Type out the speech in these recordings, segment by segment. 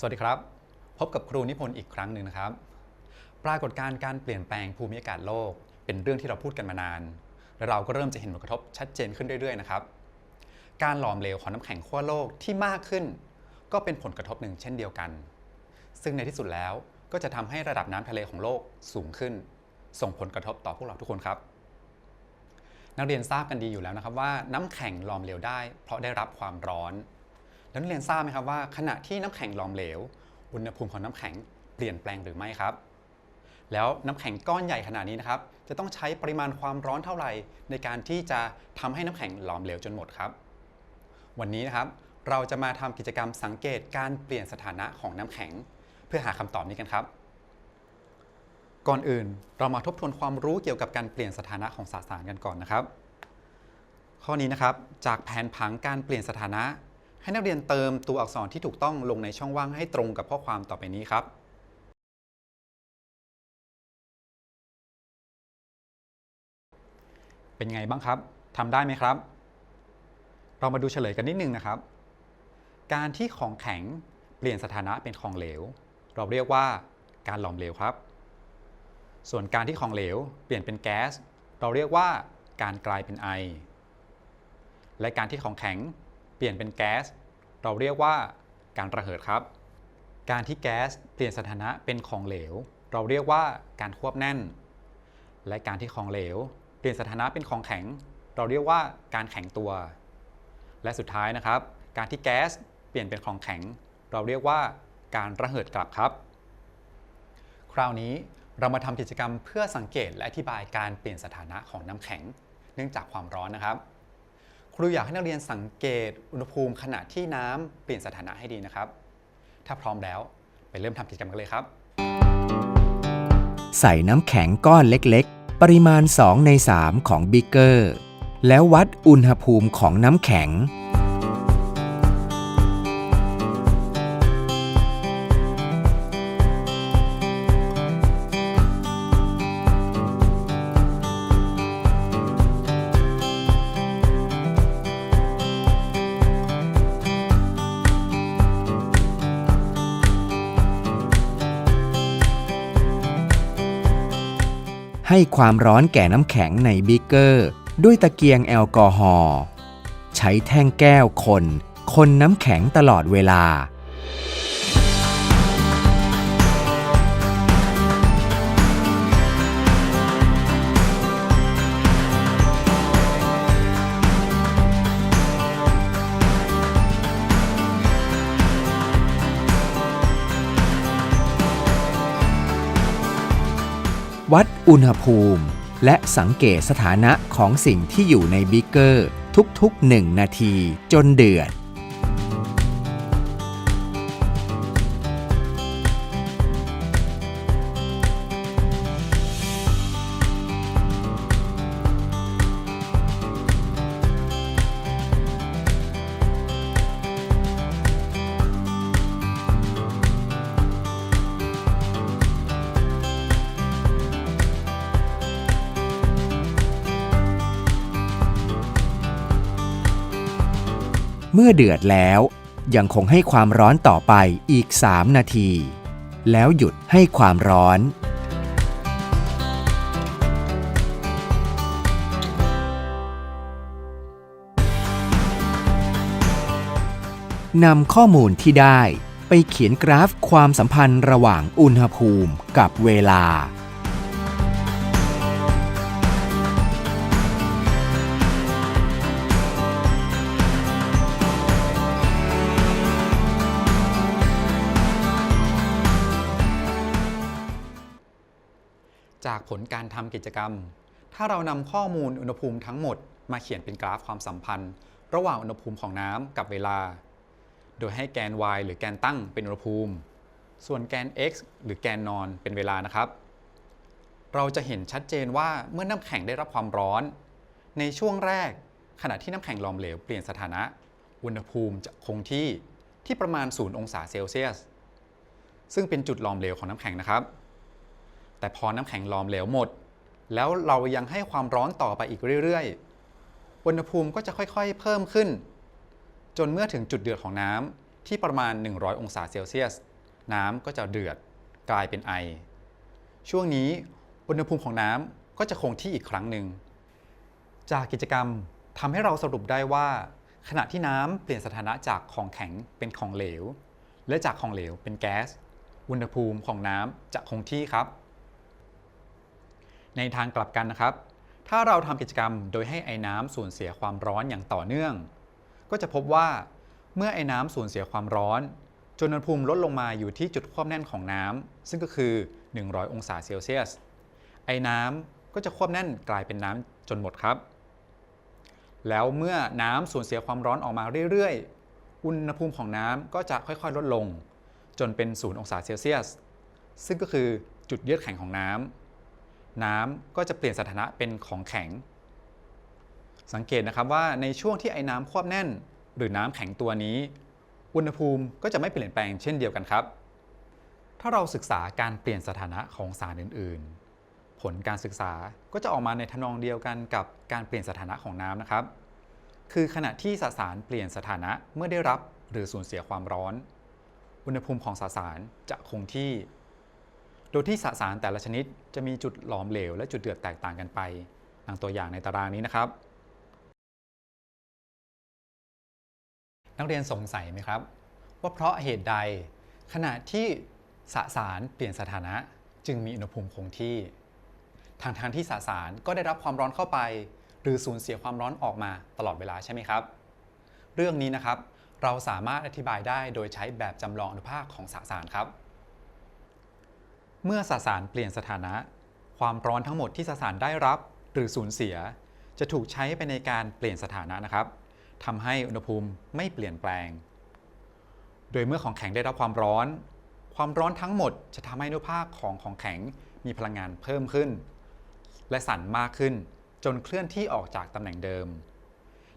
สวัสดีครับ พบกับครูนิพนธ์อีกครั้งหนึ่งนะครับ ปรากฏการณ์การเปลี่ยนแปลงภูมิอากาศโลก เป็นเรื่องที่เราพูดกันมานาน และเราก็เริ่มจะเห็นผลกระทบชัดเจนขึ้นเรื่อยๆนะครับ การหลอมเหลวของน้ำแข็งขั้วโลกที่มากขึ้น ก็เป็นผลกระทบหนึ่งเช่นเดียวกัน ซึ่งในที่สุดแล้วก็จะทำให้ระดับน้ำทะเลของโลกสูงขึ้น ส่งผลกระทบต่อพวกเราทุกคนครับ นักเรียนทราบกันดีอยู่แล้วนะครับว่าน้ำแข็งหลอมเหลวได้ เพราะได้รับความร้อน นักเรียนทราบไหมครับว่าขณะที่น้ำแข็งหลอมเหลว อุณหภูมิของน้ำแข็งเปลี่ยนแปลงหรือไม่ครับ แล้วน้ำแข็งก้อนใหญ่ขนาดนี้นะครับ จะต้องใช้ปริมาณความร้อนเท่าไหร่ ในการที่จะทำให้น้ำแข็งหลอมเหลวจนหมดครับ วันนี้นะครับเราจะมาทำกิจกรรมสังเกตการเปลี่ยนสถานะของน้ำแข็ง เพื่อหาคำตอบนี้กันครับ ก่อนอื่นเรามาทบทวนความรู้เกี่ยวกับการเปลี่ยนสถานะของสสารกันก่อนนะครับ ข้อนี้นะครับจากแผนผังการเปลี่ยนสถานะ ให้นักเรียนเติมตัวอักษรที่ถูกต้องลงในช่องว่างให้ตรงกับข้อความต่อไปนี้ครับ เป็นไงบ้างครับทำได้ไหมครับ เรามาดูเฉลยกันนิดนึงนะครับ การที่ของแข็งเปลี่ยนสถานะเป็นของเหลว เราเรียกว่าการหลอมเหลวครับ ส่วนการที่ของเหลวเปลี่ยนเป็นแก๊ส เราเรียกว่าการกลายเป็นไอ และการที่ของแข็ง เปลี่ยนเป็นแก๊ส เราเรียกว่าการระเหิดครับ การที่แก๊สเปลี่ยนสถานะเป็นของเหลว เราเรียกว่าการควบแน่น และการที่ของเหลว เปลี่ยนสถานะเป็นของแข็ง เราเรียกว่าการแข็งตัว และสุดท้ายนะครับ การที่แก๊สเปลี่ยนเป็นของแข็ง เราเรียกว่าการระเหิดกลับครับ คราวนี้เรามาทำกิจกรรมเพื่อสังเกตและอธิบายการเปลี่ยนสถานะของน้ำแข็ง เนื่องจากความร้อนนะครับ ครูอยากให้นักเรียนสังเกตอุณหภูมิขณะที่น้ำเปลี่ยนสถานะให้ดีนะครับ ถ้าพร้อมแล้วไปเริ่มทำกิจกรรมกันเลยครับ ใส่น้ำแข็งก้อนเล็กๆ ปริมาณ 2 ใน 3 ของบิกเกอร์ แล้ววัดอุณหภูมิของน้ำแข็ง ให้ความร้อนแก่น้ำแข็งในบิกเกอร์ ด้วยตะเกียงแอลกอฮอล์ใช้แท่งแก้วคน คนน้ำแข็งตลอดเวลา วัดอุณหภูมิ และสังเกตสถานะของสิ่งที่อยู่ในบิกเกอร์ ทุกๆ 1 นาทีจนเดือด เมื่อเดือดแล้ว ยังคงให้ความร้อนต่อไปอีก 3 นาที แล้วหยุดให้ความร้อน นำข้อมูลที่ได้ไปเขียนกราฟความสัมพันธ์ระหว่างอุณหภูมิกับเวลา ผลการทำกิจกรรม ถ้าเรานำข้อมูลอุณหภูมิทั้งหมดมาเขียนเป็นกราฟความสัมพันธ์ ระหว่างอุณหภูมิของน้ำกับเวลา โดยให้แกน y หรือแกนตั้งเป็นอุณหภูมิ ส่วนแกน x หรือแกนนอนเป็นเวลานะครับ เราจะเห็นชัดเจนว่าเมื่อน้ำแข็งได้รับความร้อน ในช่วงแรกขณะที่น้ำแข็งหลอมเหลวเปลี่ยนสถานะ อุณหภูมิจะคงที่ที่ประมาณ 0 องศาเซลเซียส ซึ่งเป็นจุดหลอมเหลวของน้ำแข็งนะครับ แต่พอน้ำแข็งหลอมเหลวหมด แล้วเรายังให้ความร้อนต่อไปอีกเรื่อยๆ อุณหภูมิก็จะค่อยๆ เพิ่มขึ้น จนเมื่อถึงจุดเดือดของน้ำที่ประมาณ 100 องศาเซลเซียส น้ำก็จะเดือดกลายเป็นไอ ช่วงนี้อุณหภูมิของน้ำก็จะคงที่อีกครั้งหนึ่ง จากกิจกรรมทำให้เราสรุปได้ว่า ขณะที่น้ำเปลี่ยนสถานะจากของแข็งเป็นของเหลว และจากของเหลวเป็นแก๊ส อุณหภูมิของน้ำจะคงที่ครับ ในทางกลับกันนะครับ ถ้าเราทำกิจกรรมโดยให้ไอ้น้ำสูญเสียความร้อนอย่างต่อเนื่อง ก็จะพบว่าเมื่อไอ้น้ำสูญเสียความร้อนจนอุณหภูมิลดลงมาอยู่ที่จุดควบแน่นของน้ำซึ่งก็คือ 100 องศาเซลเซียส ไอ้น้ำก็จะควบแน่นกลายเป็นน้ำจนหมดครับ แล้วเมื่อน้ำสูญเสียความร้อนออกมาเรื่อยๆ อุณหภูมิของน้ำก็จะค่อยๆ ลดลง จนเป็น 0 องศาเซลเซียส ซึ่งก็คือจุดเยือกแข็งของน้ำ น้ำก็จะเปลี่ยนสถานะเป็นของแข็ง สังเกตนะครับว่าในช่วงที่ไอ้น้ำควบแน่น หรือน้ำแข็งตัวนี้ อุณหภูมิก็จะไม่เปลี่ยนแปลงเช่นเดียวกันครับ ถ้าเราศึกษาการเปลี่ยนสถานะของสารอื่น ๆ ผลการศึกษาก็จะออกมาในทนองเดียวกันกับการเปลี่ยนสถานะของน้ำนะครับ คือขณะที่สสารเปลี่ยนสถานะเมื่อได้รับหรือสูญเสียความร้อน อุณหภูมิของสสารจะคงที่ โดยที่สสารแต่ละชนิดจะมีจุดหลอมเหลว และจุดเดือดแตกต่างกันไปดังตัวอย่างในตารางนี้นะครับ นักเรียนสงสัยไหมครับ ว่าเพราะเหตุใด ขณะที่สสารเปลี่ยนสถานะจึงมีอุณหภูมิคงที่ทางทางที่สสารก็ได้รับความร้อนเข้าไป หรือสูญเสียความร้อนออกมาตลอดเวลาใช่ไหมครับ เรื่องนี้นะครับเราสามารถอธิบายได้โดยใช้แบบจำลองอนุภาคของสสารครับ เมื่อสสารเปลี่ยนสถานะ ความร้อนทั้งหมดที่สสารได้รับหรือสูญเสีย จะถูกใช้ไปในการเปลี่ยนสถานะนะครับทำให้อุณหภูมิไม่เปลี่ยนแปลง โดยเมื่อของแข็งได้รับความร้อน ความร้อนทั้งหมดจะทำให้อนุภาคของของแข็งมีพลังงานเพิ่มขึ้น และสั่นมากขึ้นจนเคลื่อนที่ออกจากตำแหน่งเดิม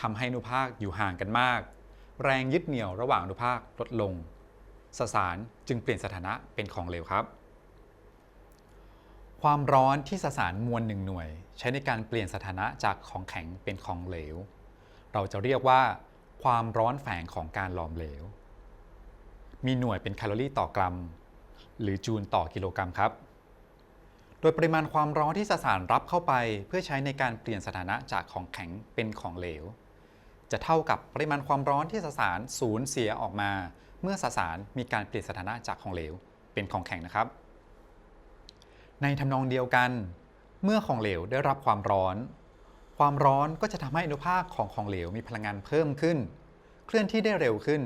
ทำให้อนุภาคอยู่ห่างกันมาก แรงยึดเหนี่ยวระหว่างอนุภาคลดลงสสารจึงเปลี่ยนสถานะเป็นของเหลวครับ ความร้อนที่สสารมวลหนึ่งหน่วย ใช้ในการเปลี่ยนสถานะจากของแข็งเป็นของเหลว เราจะเรียกว่า ความร้อนแฝงของการหลอมเหลว มีหน่วยเป็นแคลอรี่ต่อกรัม หรือจูลต่อกิโลกรัมครับ โดยปริมาณความร้อนที่สสารรับเข้าไป เพื่อใช้ในการเปลี่ยนสถานะจากของแข็งเป็นของเหลว จะเท่ากับปริมาณความร้อนที่สสารสูญเสียออกมา เมื่อสสารมีการเปลี่ยนสถานะจากของเหลว เป็นของแข็งนะครับ ในทำนองเดียวกัน เมื่อของเหลวได้รับความร้อน ความร้อนก็จะทำให้อนุภาคของของเหลวมีพลังงานเพิ่มขึ้น เคลื่อนที่ได้เร็วขึ้น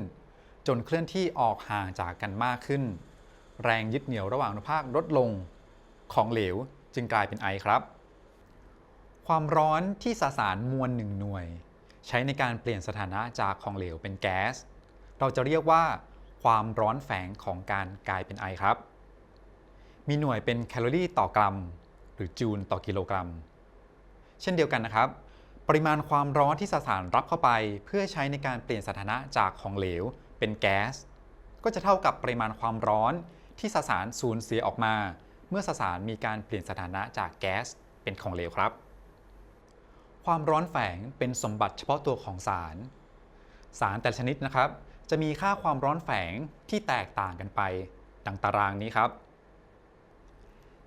จนเคลื่อนที่ออกห่างจากกันมากขึ้น แรงยึดเหนี่ยวระหว่างอนุภาคลดลง ของเหลวจึงกลายเป็นไอครับ ความร้อนที่สสารมวลหนึ่งหน่วย ใช้ในการเปลี่ยนสถานะจากของเหลวเป็นแก๊ส เราจะเรียกว่า ความร้อนแฝงของการกลายเป็นไอครับ มีหน่วยเป็นแคลอรี่ต่อกรัม หรือจูลต่อกิโลกรัม เช่นเดียวกันนะครับ ปริมาณความร้อนที่สสารรับเข้าไป เพื่อใช้ในการเปลี่ยนสถานะจากของเหลว เป็นแก๊ส ก็จะเท่ากับปริมาณความร้อนที่สสารสูญเสียออกมา เมื่อสสารมีการเปลี่ยนสถานะจากแก๊สเป็นของเหลวครับ ความร้อนแฝงเป็นสมบัติเฉพาะตัวของสาร สารแต่ชนิดนะครับ จะมีค่าความร้อนแฝงที่แตกต่างกันไป ดังตารางนี้ครับ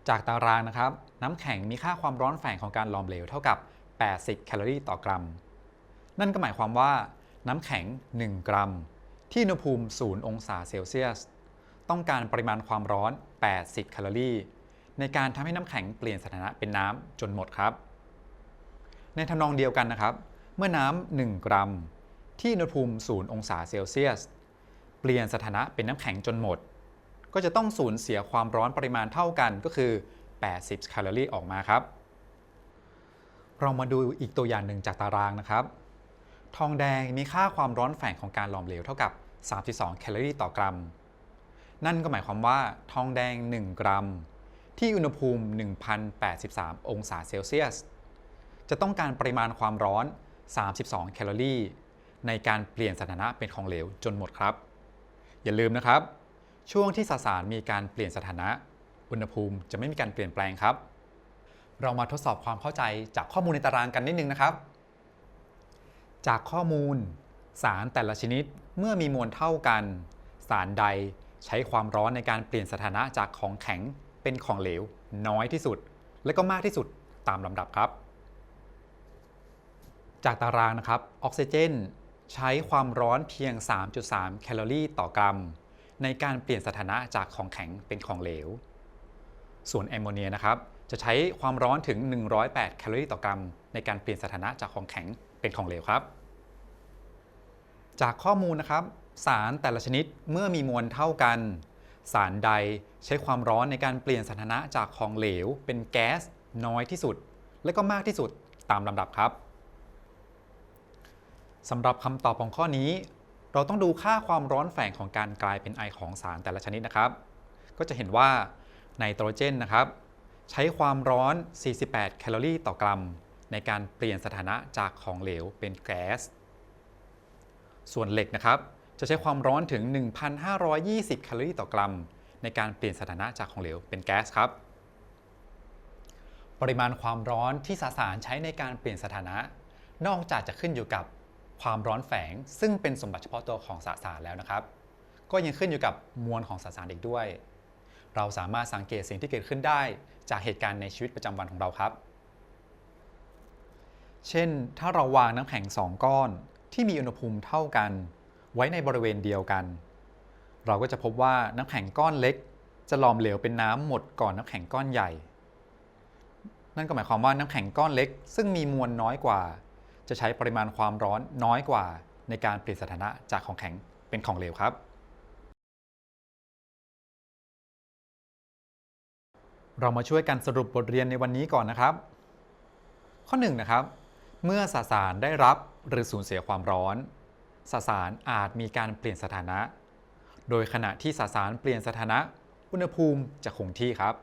จากตารางนะครับน้ำแข็งมีค่าความร้อนแฝงของการหลอมเหลวเท่ากับ 80 แคลอรี่ต่อกรัม นั่นก็หมายความว่า น้ำแข็ง 1 กรัม ที่อุณหภูมิ 0 องศาเซลเซียส ต้องการปริมาณความร้อน 80 แคลอรี่ ในการทำให้น้ำแข็งเปลี่ยนสถานะเป็นน้ำจนหมดครับ ในทำนองเดียวกันนะครับ เมื่อน้ำ 1 กรัม ที่อุณหภูมิ 0 องศาเซลเซียส เปลี่ยนสถานะเป็นน้ำแข็งจนหมด ก็จะต้องสูญเสียความร้อนปริมาณเท่ากันก็คือ 80 แคลอรี่ออกมาครับ เรามาดูอีกตัวอย่างหนึ่งจากตารางนะครับ ทองแดงมีค่าความร้อนแฝงของการหลอมเหลวเท่ากับ 32 แคลอรี่ต่อกรัม นั่นก็หมายความว่าทองแดง 1 กรัม ที่อุณหภูมิ 1083 องศาเซลเซียส จะต้องการปริมาณความร้อน 32 แคลอรี่ ในการเปลี่ยนสถานะเป็นของเหลวจนหมดครับ อย่าลืมนะครับ ช่วงที่สสารมีการเปลี่ยนสถานะ อุณหภูมิจะไม่มีการเปลี่ยนแปลงครับ เรามาทดสอบความเข้าใจจากข้อมูลในตารางกันนิดนึงนะครับ จากข้อมูล สารแต่ละชนิดเมื่อมีมวลเท่ากัน สารใดใช้ความร้อนในการเปลี่ยนสถานะจากของแข็งเป็นของเหลว น้อยที่สุด และก็มากที่สุดตามลำดับครับ จากตารางนะครับออกซิเจน ใช้ความร้อนเพียง 3.3 แคลอรี่ต่อกรัม ในการเปลี่ยนสถานะจากของแข็งเป็นของเหลว ส่วนแอมโมเนียนะครับจะใช้ความร้อนถึง 108 แคลอรี่ต่อกรัม ในการเปลี่ยนสถานะจากของแข็งเป็นของเหลวครับ จากข้อมูลนะครับ สารแต่ละชนิดเมื่อมีมวลเท่ากัน สารใดใช้ความร้อนในการเปลี่ยนสถานะจากของเหลว เป็นแก๊สน้อยที่สุด และก็มากที่สุดตามลำดับครับสำหรับคำตอบของข้อนี้ เราต้องดูค่าความร้อนแฝงของการกลายเป็นไอของสารแต่ละชนิดนะครับ ก็จะเห็นว่าไนโตรเจนนะครับ ใช้ความร้อน 48 แคลอรี่ต่อกรัม ในการเปลี่ยนสถานะจากของเหลวเป็นแก๊ส ส่วนเหล็กนะครับ จะใช้ความร้อนถึง 1,520 แคลอรี่ต่อกรัม ในการเปลี่ยนสถานะจากของเหลวเป็นแก๊สครับ ปริมาณความร้อนที่สสารใช้ในการเปลี่ยนสถานะ นอกจากจะขึ้นอยู่กับ ความร้อนแฝง ซึ่งเป็นสมบัติเฉพาะตัวของสสารแล้วนะครับ ก็ยังขึ้นอยู่กับมวลของสสารอีกด้วย เราสามารถสังเกตสิ่งที่เกิดขึ้นได้ จากเหตุการณ์ในชีวิตประจำวันของเราครับ เช่น ถ้าเราวางน้ำแข็งสองก้อน ที่มีอุณหภูมิเท่ากัน ไว้ในบริเวณเดียวกัน เราก็จะพบว่าน้ำแข็งก้อนเล็ก จะหลอมเหลวเป็นน้ำหมดก่อนน้ำแข็งก้อนใหญ่ นั่นก็หมายความว่าน้ำแข็งก้อนเล็ก ซึ่งมีมวลน้อยกว่า จะใช้ปริมาณความร้อนน้อยกว่า ในการเปลี่ยนสถานะจากของแข็งเป็นของเหลวครับ เรามาช่วยกันสรุปบทเรียนในวันนี้ก่อนนะครับ ข้อ1นงนะครับ เมื่อสสารได้รับหรือสูญเสียความร้อน สสารอาจมีการเปลี่ยนสถานะ โดยขณะที่สสารเปลี่ยนสถานะ อุณหภูมิจะคงที่ครับ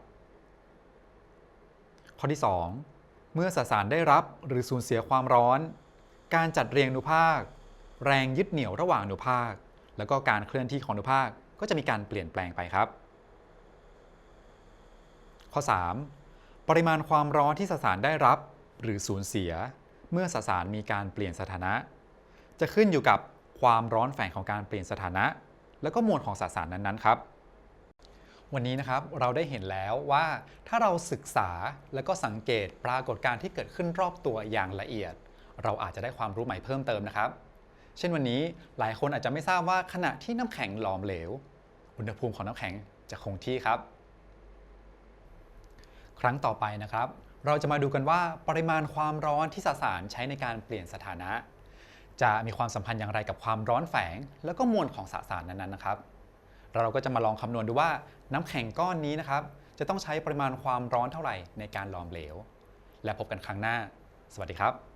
ข้อที่ 2 เมื่อสสารได้รับหรือสูญเสียความร้อน การจัดเรียงอนุภาค แรงยึดเหนี่ยวระหว่างอนุภาค แล้วก็การเคลื่อนที่ของอนุภาคก็จะมีการเปลี่ยนแปลงไปครับ ข้อ 3 ปริมาณความร้อนที่สสารได้รับหรือสูญเสีย เมื่อสสารมีการเปลี่ยนสถานะ จะขึ้นอยู่กับความร้อนแฝงของการเปลี่ยนสถานะ แล้วก็มวลของสสารนั้นๆครับ วันนี้นะครับเราได้เห็นแล้วว่าถ้าเราศึกษาแล้วก็สังเกตปรากฏการณ์ที่เกิดขึ้นรอบตัวอย่างละเอียด เราอาจจะได้ความรู้ใหม่เพิ่มเติมนะครับ เช่นวันนี้หลายคนอาจจะไม่ทราบว่าขณะที่น้ำแข็งหลอมเหลว อุณหภูมิของน้ำแข็งจะคงที่ครับ ครั้งต่อไปนะครับ เราจะมาดูกันว่าปริมาณความร้อนที่สสารใช้ในการเปลี่ยนสถานะ จะมีความสัมพันธ์อย่างไรกับความร้อนแฝง แล้วก็มวลของสสารนั้นๆนะครับเราก็จะมาลองคำนวณดูว่า น้ำแข็งก้อนนี้นะครับ จะต้องใช้ปริมาณความร้อนเท่าไหร่ในการหลอมเหลว และพบกันครั้งหน้า สวัสดีครับ